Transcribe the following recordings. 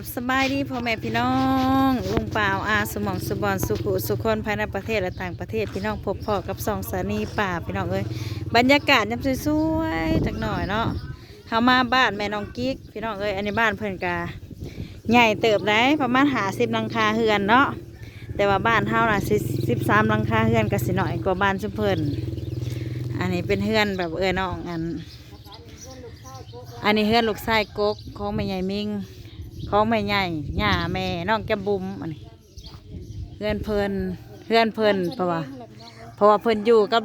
บสบายดีพ่อแม่พี่น้องลุงเปล่าอาสมองสุบอนสุขุสุคนภายในประเทศและต่างประเทศพี่น้องพบพ่อกับสองสานีป่าพี่น้องเอ้ยบรรยากาศยามสวยๆจักหน่อยเนาะเฮามาบ้านแม่น้องกิ๊กพี่น้องเอ้ยอันนี้บ้านเพิ่อนกาใหญ่เติบได้ประมาณหาสิบลังคาเฮือนเนาะแต่ว่าบ้านเฮาน่ะสิบสามลังคาเฮือนก็สิหน่อยกว่าบ้านชุมเพิ่นอันนี้เป็นเฮือนแบบเอ้ยน้องอันอันนี้เฮือนลูกชายกกของแม่ใหญ่มิง ของแม่ใหญ่ย่าแม่น้องแก้มบุ๋มอันนี้เฮือนเพิ่นเฮือนเพิ่นเพราะว่าเพราะว่าเพิ่นอยู่กับ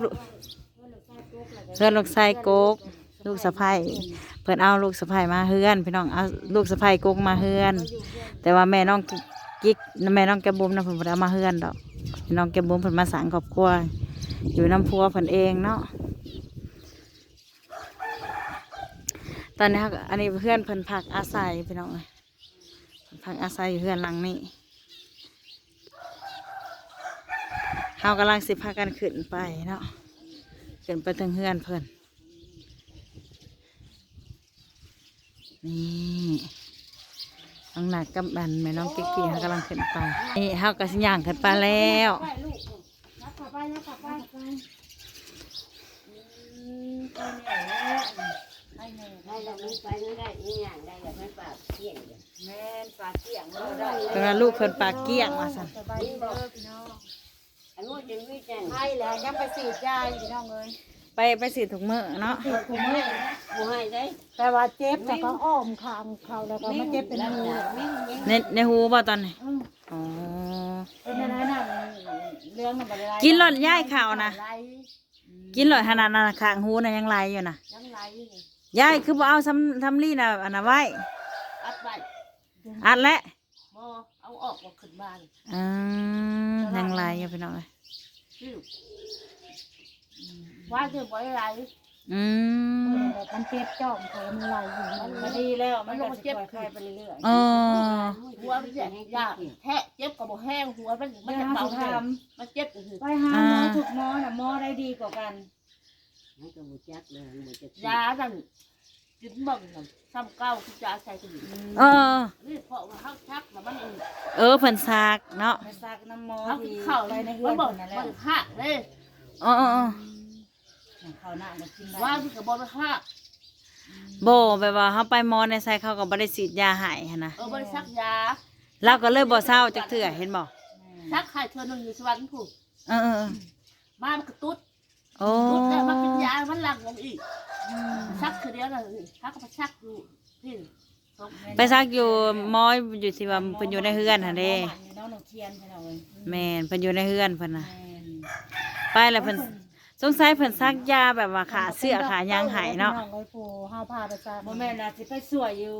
เฮือนลูกชายกกลูกสะใภ้เพิ่นเอาลูกสะใภ้มาเฮือนพี่น้องเอาลูกสะใภ้กกมาเฮือน แต่ว่าแม่น้องกิ๊กแม่น้องแก้มบุ๋มนะเพิ่นบ่ได้เอามาเฮือนดอกน้องแก้มบุ๋มเพิ่นมาสร้างครอบครัวอยู่น้ำพัวเพิ่นเองเนาะตอนนี้อันนี้เพื่อนเพิ่นพักอาศัยพี่น้องเอ้ย พักอาศัยอยู่เพื่อนหลังนี้เขากำลังสิพากันขึ้นไปเนาะขึ้นไปถึงเพื่อนเพิ่อนนี่น้องหนักกับบันแม่น้องกิ๊กกี้เขากำลังขึ้นไปนี่เขาก็สิย่างขึ้นไปแล้วได้ แล้วมันไปไม่ได้อีหยังได้แล้วมันปากเที่ยงอยู่แม่นปลาเกี่ยงเราได้เป็นว่าลูกเพิ่นปลาเกี้ยงมาสั่นสบายดีเด้อพี่น้องอันนู้นจะวิจันใช่แล้วยังไปสีดยาอยู่พี่น้องเอ้ยไปไปสิถุงมือเนาะติดคุมเมื่อบ่ให้ได้แต่ว่าเจ็บแต่ก็อ้อมคางเขาแล้วก็มาเจ็บเป็นมือมิ่งยิ่งในในหูบ่ตอนนี้อืมอ๋อเป็นอะไรนั่นเรื่องมันบ่ได้กินหล่อนย่ายข่าวนะไหลกินหล่อยขนาดนั้นน่ะข้างหูน่ะยังไหลอยู่นะยังไหลนี่ ยายคือบ่เอาทำทำลี่น่ะอันน่ะไว้อัดไว้อัดและบ่เอาออกบ่ขึ้นบ้านอืมยังไหลอยู่พี่น้องเอ้ยชื่อว่าจะบ่ไหลอืมมันเจ็บจ้อมเขามันไหลอยู่มันมาดีแล้วมันก็ก็สิเจ็บปล่อยใครไปเรื่อยเออหัวมันจะยากแทะเจ็บก็บ่แห้งหัวมันๆมันไม่จะหาเบาสิเลยทมันเจ็บก็คือำไปหาหมอถูกหมอน่ะหมอได้ดีกว่ากัน มันก็บ่จักเลยมันจะยานั่นกินบ่งนั่นซ้ำเก้าที่จะใส่กันอยู่เออ นี่เพราะว่าเฮาชักแล้วมันเองเออเพิ่นซากเนาะไปซักน้ำหมอเขากิที่นข้าวไปเลยในนะเฮืมัอนนบอกนั่นแหละมันหักเลยเออเออเออเขาหน้าก็กินได้ว่าที่กับบอลหักโบแบบว่าเฮาไปหมอในไสเขาก็บ่ได้ฉีดยาให้หันนะเออบริษัทยาเราก็เลยบ่เศร้าจักเทื่อเห็นบ่ชักไข่เธอหนึ่งอยู่สวรรค์ผู้เออเออเออมามันกระตุ้ดโอ้ตุ้ดแล้ว มันเป็นยามันหลังลงอีกชักคือเดียวน่ะชักก็ไปชักอยู่นี่ไปซักอยู่หมออยู่ที่ว่าเพิ่นอยู่ในเฮือนหั่นเด้น้องหนูเทียนให้เราเลยแม่นเพิ่นอยู่ในเฮือนเพิ่นน่ะแม่นไปแล้วเพิ่นสงสัยเพิ่นซักยาแบบว่าขาเสื้อขายางหายเนาะองไว้ปูห้าพาไปซะบ่แม่นน่ะสิไปสวยอยู่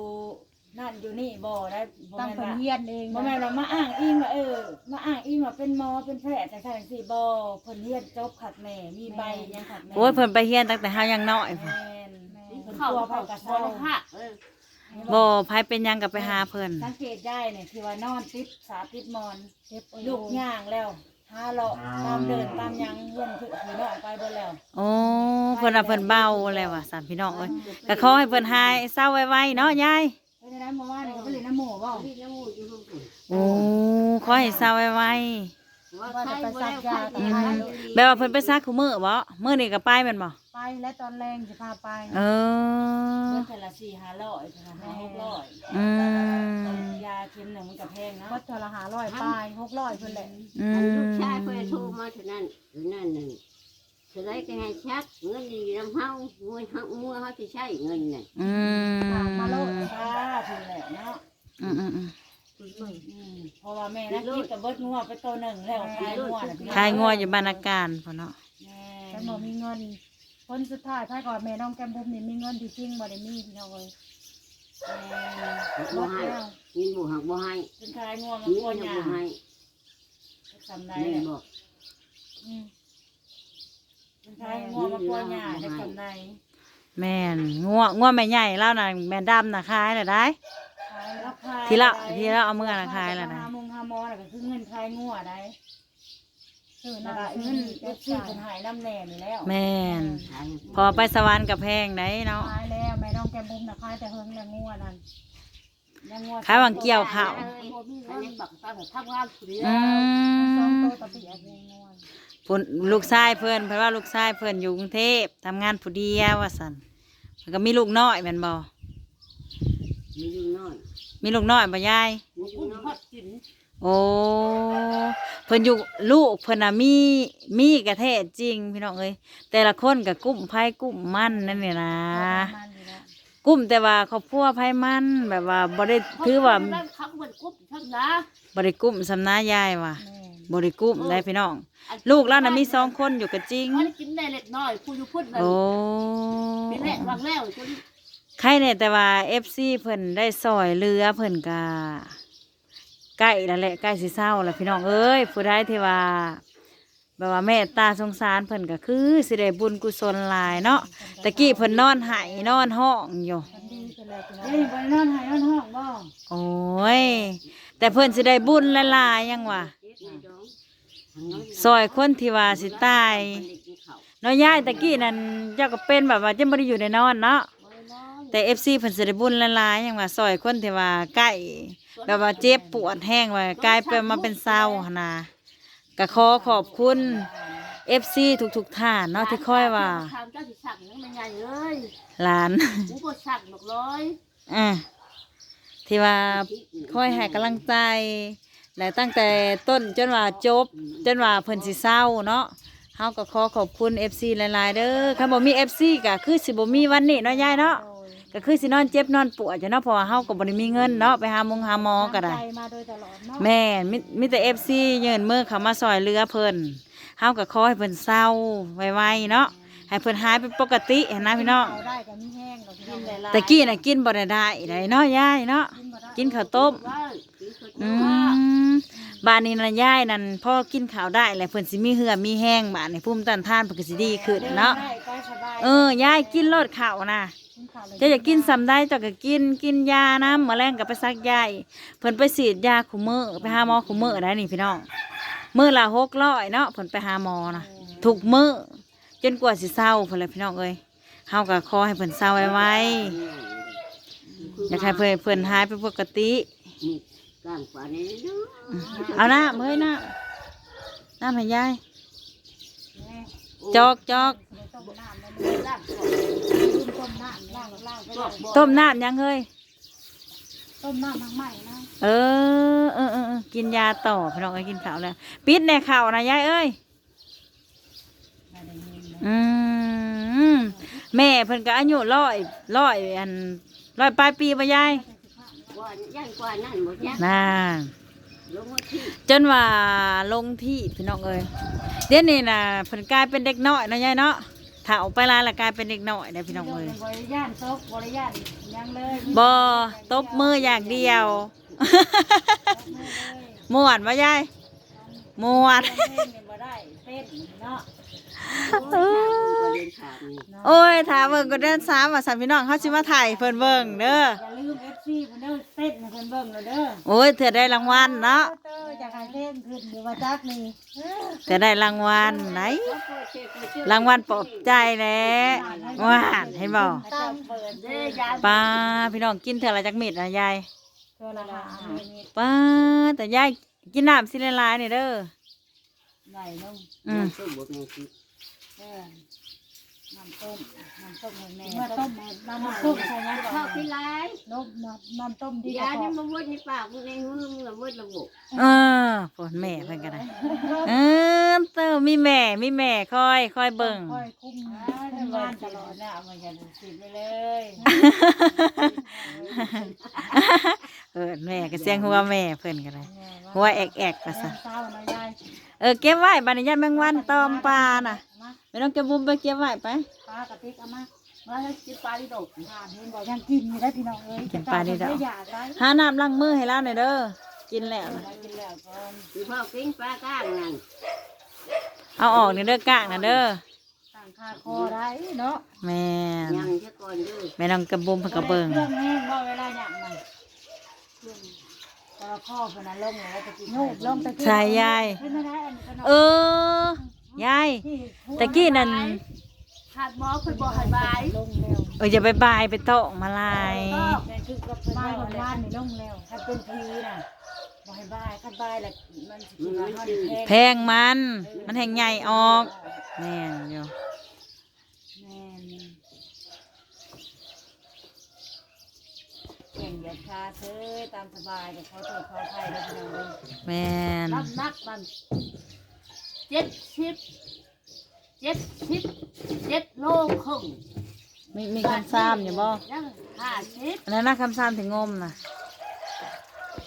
นั่นอยู่นี่บ่ได้บ่ตั้งแม่นคนว่าเฮียนเองบ่แม่นว่ามาอ้างอิงว่าเออ มาอ้างอิงว่าเป็นหมอเป็นแพทย์จังซั่นจังซี่บ่เพิ่นเฮียนจบขัดแม่มีใบหยังขัดแม่โอ้ยเพิ่นไปเฮียนตั้งแต่เฮายังน้อยพุ่นแม่นเพิ่นเข้ากลัวเข้าไผกระบเซ้าอลหักเออบ่ไผเป็นหยังก็ไปหาเพิ่นสังเกตได้เนี่ยที่ว่านอนติดสาติดหมอน เจ็บลูกย่างแล้วหาเลาะตามเดินตามหยังเพื่อนคือพี่น้องไปเบิดแล้วโอ้เพิ่นน่ะเพิ่นเบาแล้วว่ะสามพี่น้องเอ้ยก็ขอให้เพิ่นหายเศร้าไวๆเนาะยาย ไปได้เมื่อวานนี่ก็ไปเล่นน้ำหมูเปล่าพี่น้ำมูกอยู่ข้างบนโอ้ขอให้เศร้าไวว่าว่าใครจะไปบ่ซัได้กใครยาดีๆอืใครมดีแบบว่าเพิ่นไปซักคู่มื้อบ่มื้อนี้ก็ไปแม่นบ่ไปและตอนแรงจะพาไปเออเพื่อนแต่ละสี่ห้าร้อยห้าหกร้อยอืมยาเข็มหนึ่งมันกับแพงนะก็ทรหาร้อยปลายหกร้อยเพิ่นแหละอือันมลูกชายเพื่อนโทรมาเท่านั้นเท่านั้นหนึ่ง เท่าไรก็ให้ชักเงินอยู่น้ำเฮามัวเฮามัวเฮาที่ใช้เงินน่ะอืมมาโลดค่ะถึงแล้วเนาะอืมอืมอืมอืมเพราะว่าแม่นักกินกับเบิดงัวไปตัวหนึ่งแล้วขายงัวน่ะพี่น้องขายงัวอยู่บ้านอาการพ่นเนาะแม่แต่บ่มีเงินคนสุดท้ายท้ายก่อนแม่น้องแก้มบุ๋มนี่มีเงินที่จริงบ่ได้มีพี่น้องเอ้ยบ่บ่ให้แล้วยินบ่หักบ่ให้เป็นขายงัวมันยินกลัวยัหงยาบ่ให้ทำได้แม่แหละบอกอืม เป็นขายงัวมันกลัวหยาได้ทำได้แม่นงัวงัวแม่ใหญ่แล้วน่ะแม่ดำน่ะขายน่ะได้ ขายแล้วขายทีละทีละเอามือน่ะขายแล้วนะ หามงหามอน่ะก็คือเงินขายงัวได้ซื้อแล้วน้ำก็ซื้เงิอนเอฟซีซื้อคนหายน้ำแหน่นี่แล้วแม่นขายพอไปสวรรค์กับแพงได้เนาะขายแล้วแม่น้องแก้มบุ๋มน่ะขายแต่เฮิงแล้วงัวนั่นยังงัวขายวังเกี่ยวข้าวอันนี้บักตาแบบทำงานผู้เดียวอืสองม ตัวตะเปียกเองนวล พุ่นลูกชายเพิ่นเพิ่นว่าลูกชายเพิ่นอยู่กรุงเทพทำงานผู้เดียวว่าซั่นเพิ่นก็มีลูกน้อยแม่นบ่มีอยู่น้อยมีลูกน้อยบ่ยาย มีอยู่น้อยกินโอ้เพิ่นอยู่ลูกเพิ่นน่ะมีมีกระแท้จริงพี่น้องเอ้ยแต่ละคนก็กุ้มไผกุ้มมันนั่นนี่นะมันอยู่แล้วกุ้มแต่ว่าครอบครัวไผมันแบบว่าบ่ได้ถือว่าเขาเหมือนกุ๊บทั้งนะบ่ได้กุ้มสำนายายว่ะแม่น บ่ได้กุ้มได้พี่น้อง ลูกแล้วน่ะมีสองคนอยู่ก็จริงมันกินได้เล็กน้อยผู้อยู่พุ่นนั่นโอ้เป็นแรกวางแล้วจนใครเนี่ยแต่ว่า FC เพิ่นได้ซอยเรือเพิ่นก็ใกล้แล้วแหละใกล้สิเศร้าแล้วพี่น้องเอ้ยผู้ใดที่ว่าแบบว่าแม่ตาสงสารเพิ่นก็คือสิได้บุญกุศลหลายเนาะตะกี้เพิ่นนอนไหายนอนห้องอยู่มันดีขึ้นเลยพี่น้องเดี๋ยวนี้บ่ได้นอนหายนอนห้องบ่โอ้ยแต่เพิ่นสิได้บุญหลายๆยังวะ ซอยคนที่ว่าสิตายเน้อยยายตะกี้นั่นเจ้าก็เป็นแบบว่าจะบ่ได้อยู่ในนอนเนาะแต่ FC เพิ่นสิได้บุญหลายๆยังว่าซอยคนที่ว่าใกล้แบบว่าเจ็บปวดแห้งว่ากลายเป็นมาเป็นเศร้าหั่นนะก็ขอขอบคุณ FC ทุกๆท่านเนาะที่คอยว่าทำเจ้าสิสั่งนั่งมันใหญ่เลยหลานกูบ่สั่งดอกร้อยอะที่ว่าคอยให้กำลังใจ และตั้งแต่ต้นจนว่าจบ จนว่าเพิ่นสิเศร้าเนาะเฮาก็ขอขอบคุณ FC หลายๆเด้อคันบ่มี FC ก็คือสิบ่มีวันนี้เนาะยายเนาะก็คือสินอนเจ็บนอนปวดอยู่เนาะเพราะว่าเฮาก็บ่ได้มีเงินเนาะไปหาหมงหาหมอก็ได้ตั้งใจมาโดยตลอดเนาะแม่นมีมีแต่ FC ยื่นมือเข้ามาซอยเรือเพิ่นเฮาก็ขอให้เพิ่นเศร้าไวๆเนาะให้เพิ่นหายเป็นปกติเห็นนะพี่น้องเขาได้ก็มีแห้งดอกพี่น้องเลยแต่กี้น่ะกินบ่ได้ได้ได้เนาะยายเนาะกินข้าวต้มว่ากินข้าวอืต้มม บ้านนี้นะยายนั่นพ่อกินข้าวได้แหละเพิ่นสิมีเหือมีแห้งบ้านนี้ภูมิต้านทานเพิ่นก็สิดีขึ้นเนาะได้ไปสบายเออยายกินโลดข้าวนะกินข้าวเลยเจะอยากกินสำได้เจ้าก็กินกินยานะแมลงก็ไปซักยายเพิ่นไปฉีดยาคุมื้อไปหาหมอคุมื้อได้นี่พี่น้องมื้อละ600เนาะเพิ่นไปหาหมอนะทุกมื้อจนกว่าสิเศร้าเพิ่นเลยพี่น้องเอ้ยเฮาก็ขอให้เพิ่นเศร้าไวๆอยากให้เพิ่นเพิ่นหายเป็นปกติ นี่กลางฝานี่เด้อเอาน้ำเฮ้ยน้ำน้ำให้ยายจอกจอกต้มน้ำแล้วลาบก่อนลืมต้มน้ำล่างล่างก็บอได้กบอกต้มน้ำยังเฮ้ยต้มน้ำทั้งใหม่นะเออเออเออเออกินยาต่อพี่น้องเอ้ยกินข้าวแล้วปิดในข้าวนะยายเอ้ยอืมแม่เพิ่นก็อายุร้อยร้อยอันร้อยปลายปีป่ะยาย ว่าย่างกว่านั่นหมดยังน่าลงมาที่จนว่าลงที่พี่น้องเอ้ยเดี๋ยวนี้น่ะเพิ่นกลายเป็นเด็กน้อยเนาะยายเนาะถ้าออกไปลายละกลายเป็นเด็กน้อยได้อพี่น้องเอ้ยบริญาณซกบริญาณยังเลยบอตบมืออย่างเดียวมวนวะยายมวนเพลงเนี่ยบ่ได้เต้นเนาะ โอ้ยก็เรียนถามนี่โอ้ยถามเบิ่งก็เดินสามว่าสันพี่น้องเขาสิมาถ่ายเพิ่นเบิ่งเด้ออย่าลืม FC เพิ่นเด้อเต้นให้เพิ่นเบิ่งเลยเด้อโอ้ยเธอได้รางวัลเนาะเต้ออยากให้เพลงขึ้นหรือว่าจักนี่เธอได้รางวัลไหน รางวัลปลอบใจแหล้วว่านเห็นบ่ให้เจ้าเปิดเด้เด้ออยายป้าพี่น้องกินเถอะละจักมิดนะยายเท่าละหาเมตรป้าแต่ยายกินน้ำสิละลายนี่เด้อไหลลงอืมต้มบดแม่กินเน้ำต้มน้ำต้มให้แม่เมื่อต้มน้ำต้มใส่ยังข้าวที่ไรนบน้ำต้มดียาเนี่ยมันวดในปากมันในมือมันวดระบบเออฝนแม่เพิ่นก็ได้เออเติมมีแม่มีแม่คอยคอยเบิ่งคอยคุ้มอ่าทำงานตลอดนะเอามากันสิไปเลยเออแม่ก็เสียงหัวแม่เพิ่นก็ได้หัวแอกแอกๆก็ซะเศร้านะยาย เออเก็บไว้บัดนี้ยายแมงวันตอมปลาน่ะมาไม่ต้องเก็บบุ้มไปเก็บไว้ไปปลากระติกเอามามาแล้วกินปลาดิโดกทานเห็นบอกยังกินอยู่ได้พี่น้องเอ้ยกินปลาดีดอกไม่อยากได้หาน้ำล้างมือให้แล้วหน่อยเด้อกินแล้วนะกินแล้วก่อนคือพ่อกินปลาก้างนั่นเอาออกนี่เด้อกลางนะเด้อต่างคาคอได้เนาะแม่นยังจะก่อนด้วยแม่น้องกระบุมเพิ่นกระเบิงเครื่องแห้งว่าเวลาหยั่งมัน แต่ละข้อเพิ่นน่ะลงแล้วตะกี้นูบลงตะกี้ใช่ยาย ขึ้นไม่ได้อันนี้ก็เออ ยาย ที่ตะกี้นั่นขาดหมอเพิ่นบ่ให้บายลงแล้วเอออย่าไปบายไปโตะมาลายแม่คือกับเพิ่นบ้าว่านของว่าบ้านนี่ลงแล้วคันเป็นพีน่ะบ่ให้บายคันบายแหละมันสิคิดว่าเฮาได้แพงมัน มันแห่งใหญ่ออกแม่นอยู่ แม่น เก่งอย่าคาเธอตามสบายเดี๋ยวเขาโทษเขาไทยแล้วพี่น้องเอ้ยแม่นน้ำหนักมันเจ็ดสิบเจ็ดสิบเจ็ดโลครึ่งมีมีคำซ้ำอยู่บ่ยังห้าสิบอันนั้นนะคำซ้ำถึงงมนะ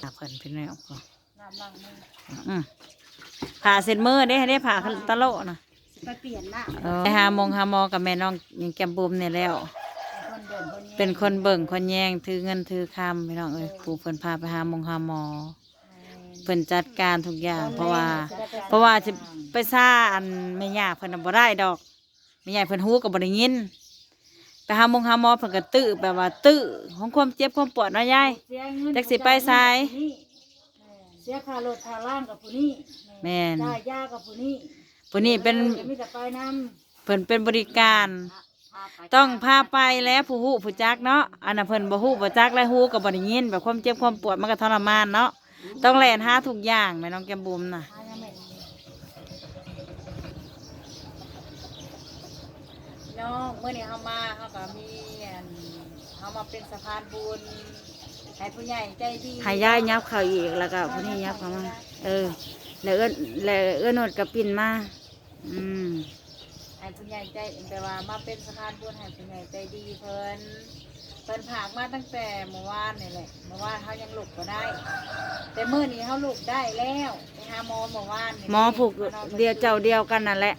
อะเพิ่นเป็นแนวก่อนน้ำลังมืออืมผ่าเสร็จมือได้ให้ได้ผ่าตะโลนะไปเปลี่ยนหน้าเออไปหาโมงหาหมอกับแม่น้องแกมบุมเนี่ยแล้ว เป็นคนเบิ่งคนแยงถือเงินถือคำพี่น้องเอ้ยครูเพิ่นพาไปหาโมงหาหมอเพิ่นจัดการทุกอย่าง เพราะว่า เพราะว่าจะไปซ่าอันไม่ยากเพิ่นน่ะบ่ได้ดอกไม่ยากเพิ่นฮู้ก็บ่ได้ยินไปหาโมงหาหมอเพิ่นก็ตื้อแบบว่าตื้อของความเจ็บความปวดเนาะยายเสียเงินจักสิไปไสเสียค่ารถค่าล่างกับผู้นี้แม่นจ่ายยากับผู้นี้ผู้นี้เป็นออมีแต่ไปน้เพิ่นเป็นบริการ ต้องพาไปแล้วผู้ฮู้ผู้จักเนาะอันน่ะเพิ่นบ่ฮู้บ่จักและฮู้ก็บ่ได้ยินแบบความเจ็บความปวดมันก็ทรมานเนาะต้องแล่นหาทุกอย่างแม่น้องแก้มบุ๋มน่ะำหายังไม่น้องเมื่อนี้เขามาเขาก็มีอันเขามาเป็นสะพานบุญให้ผู้ใหญ่ใจดีให้ยายยับเข้าอีกแล้วก็ผู้นี้ยับเข้ามาเออแล้วเอื้อนแล้วเอื้อนโนดกับปิ่นมาอืม ให้ผู้ใหญ่ใจแต่ว่ามาเป็นสะพานบุญให้ผู้ใหญ่ใจดีเพิ่นเพิ่นผากมาตั้งแต่เมื่อวานนี่แหละเมื่อวานเขายังลุกก็ได้ แต่เมื่อนี้เขาลุกได้แล้วไปหาหมอเมื่อวานนี่หมอผูกเดียวเจ้าเดียวกันนั่นแหละ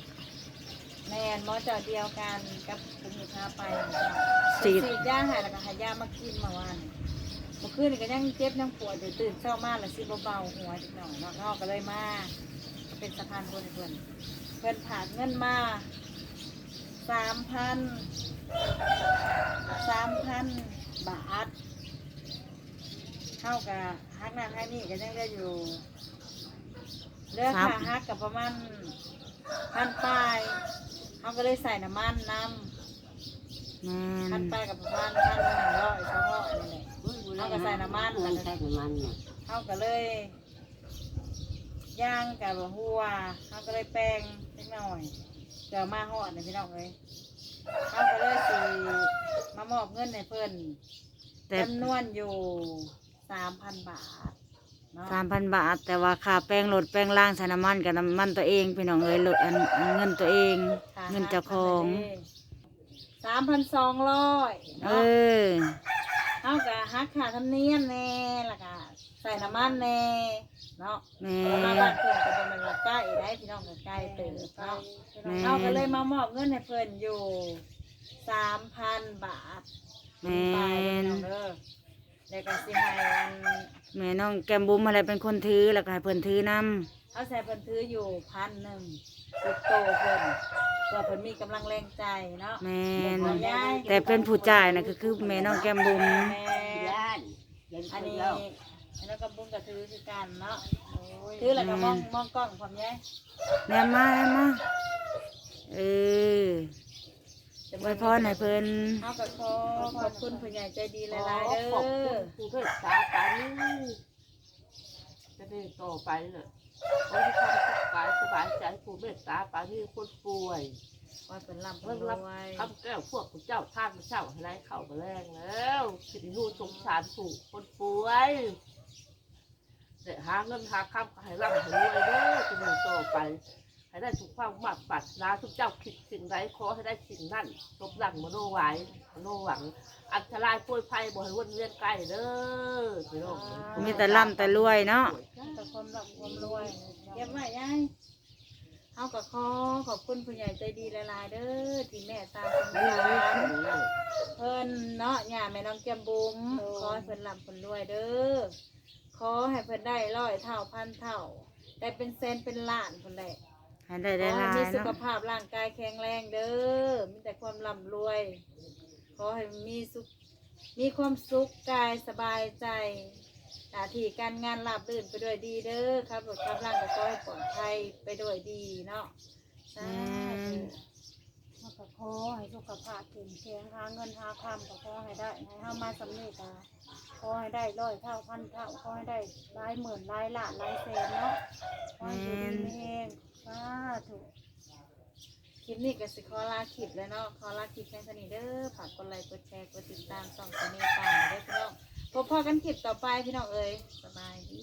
แม่นหมอเจ้าเดียวกันกับคุณมีพาไปฉีดฉีดยาใหายแล้วก็ใหายามากินเมื่อวานนี่เมื่อคืนนี่ก็ยังเจ็บยังปวดอยู่ตื่นเช้ามาแล้วสิเบาๆหัวจักหน่อยเนาะนอกก็เลยมาก็เป็นสะพานบุญให้เพิ่นเพิ่นผากเงินมา สามพันสามพันบาทเท่ากับฮักนั่นฮักนี่ก็ยังได้อยู่เลือกสามค่าฮักกับประมาณพันปลายเขาก็เลยใส่น้ำมันน้แม่ำพันนปลายกับประมาณพันหนึ่งร้อยสองร้อยนี่แหละเอาก็ใส่น้ำมันเงินใส่น้ำมันเนี่ยเขาก็เลยย่างกับหัวเขาก็เลยแป้งเล็กน้อย เดี๋ยวมาหอดเนี่ยพี่น้องเลยเขาก็เลยสีมามอบเงินให้เพิ่นแต่จำนวนอยู่สามพันบาทเนาะสามพันบาท แต่ว่าค่าแป้งรถแป้งล่างใส่น้ำมันกับน้ำมันตัวเองพี่น้องเอ้ยรถอันอันเงินตัวเอง เงินเจ้าของ สามพันสองร้อยเอเนาะอ เขาก็หักค่าธรรมเนียมแน่แล้วก็ใส่น้ำมันแน่เนาะแม่มาบ้านเพิ่นก็บ่แม่นว่าใกล้ได้พี่น้องก็ใกล้เติบเนาะแม่เราก็เลยมามอบเงินให้เพิ่นอยู่สามพันบาทแม่ไปเด้อพี่นน้องเด้อแล้วก็สิให้อันแม่น้องแก้มบุ้มอะไรเป็นคนถือแล้วก็ให้เพิ่นถือนเอาใส่เพิ่นถืออยู่พันห นึ่งติดโตเพิ่นเพื่อเพิ่นมีกำลังแรงใจเนาะำแม่นขอยายแต่เป็นผู้จ่ายนะก็คือแม่น้องแก้มบุ้มแม่ย่านเย็นอัคนนนี้เดียวอันนั้นก็บุ้งก็ถือคือกันเนาะถือแล้วก็มองมองกล้องพร้อมยายแม่มาแม่มาเออไว้พรให้เพิ่นเอาก็ขอขอบคุณผู้ใหญ่ใจดีหลายๆเด้ขอบอคุณผู้เพื่อสากันจะได้ต่อไปเลย เขาที่ทำสุขกายสบายใจผู้เมตตาปานี้คนป่วยขอให้เพิ่นร่ำเพิ่งรวยคำแก้วพวกคุณเจ้าท่านเจ้าให้ไรเข้ามาแรงแล้วสิริหูสงสารผู้คนป่วยแต่หาเงินหาคำให้ร่ำให้รวยเด้อจะมีต่อไป ให้ได้ทุกความมากปัดนาทุกเจ้าคิดสิ่งใดขอให้ได้สิ่งนั้นสมดังมโนไว้มโนหวัง อันตรายป่วยภัยบ่ให้วนเวียนใกล้เด้อพี่น้องมีแต่ร่ำแต่รวยเนาะแต่ความร่ำความรวยเก็บไว้ยายเอาก็ขอขอบคุณผู้ใหญ่ใจดีหลายๆเด้อที่แม่ตาสงสารเพิ่นเนาะย่าแม่น้องแก้มบุ๋มขอให้เพิ่นร่ำเพิ่นรวยเด้อขอให้เพิ่นได้ร้อยเท่าพันเท่า ได้เป็นแสนเป็นล้านเพิ่นแหละ ให้ได้ขได้อหให้ลายมีสุเนาะขภาพร่างกายแข็งแรงเด้อ มีแต่ความร่ำรวย ขอให้มีสุข มีความสุขกายสบายใจหน้าที่การงานราบรื่นไปด้วยดีเด้อครับรถขับร่างก็ขอให้ปลอดภัยไปด้วยดีเนาะสาธุก็ขอให้สุขภาพเข้มแข็งหาเงินหาคำก็ขอให้ได้ให้เฮามาสำเร็จอะขอให้ได้ร้อยเท่าพันเท่าขอให้ได้หลายหมื่นหลายล้านหลายแสนเนาะขอให้อยู่ดีมีแห้ง สาธุคลิปนี้ก็สิขอลาคลิปแล้วเนาะขอลาคลิปแค่นี้เด้อฝากกดไลค์กดแชร์กดติดตามส่องสนิทต่าเด้อพี่น้องพบพอกันคลิปต่อไปพี่น้องเอ้ยสบายดี